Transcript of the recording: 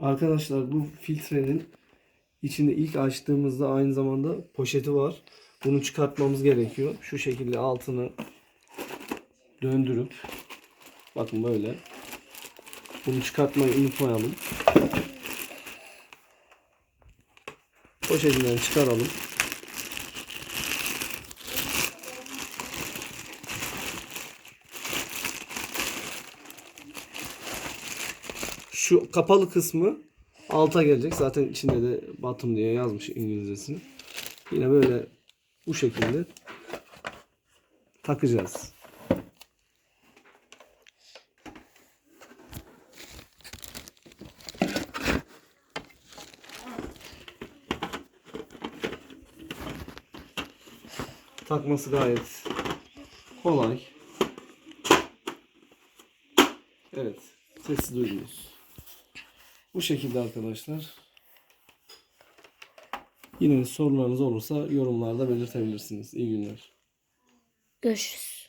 Arkadaşlar bu filtrenin içinde ilk açtığımızda aynı zamanda poşeti var. Bunu çıkartmamız gerekiyor. Şu şekilde altını döndürüp bakın böyle. Bunu çıkartmayı unutmayalım. Poşetinden çıkaralım. Şu kapalı kısmı alta gelecek. Zaten içinde de bottom diye yazmış İngilizcesini. Yine böyle bu şekilde takacağız. Takması gayet kolay. Evet. Sesi duydunuz. Bu şekilde arkadaşlar. Yine sorularınız olursa yorumlarda belirtebilirsiniz. İyi günler. Görüşürüz.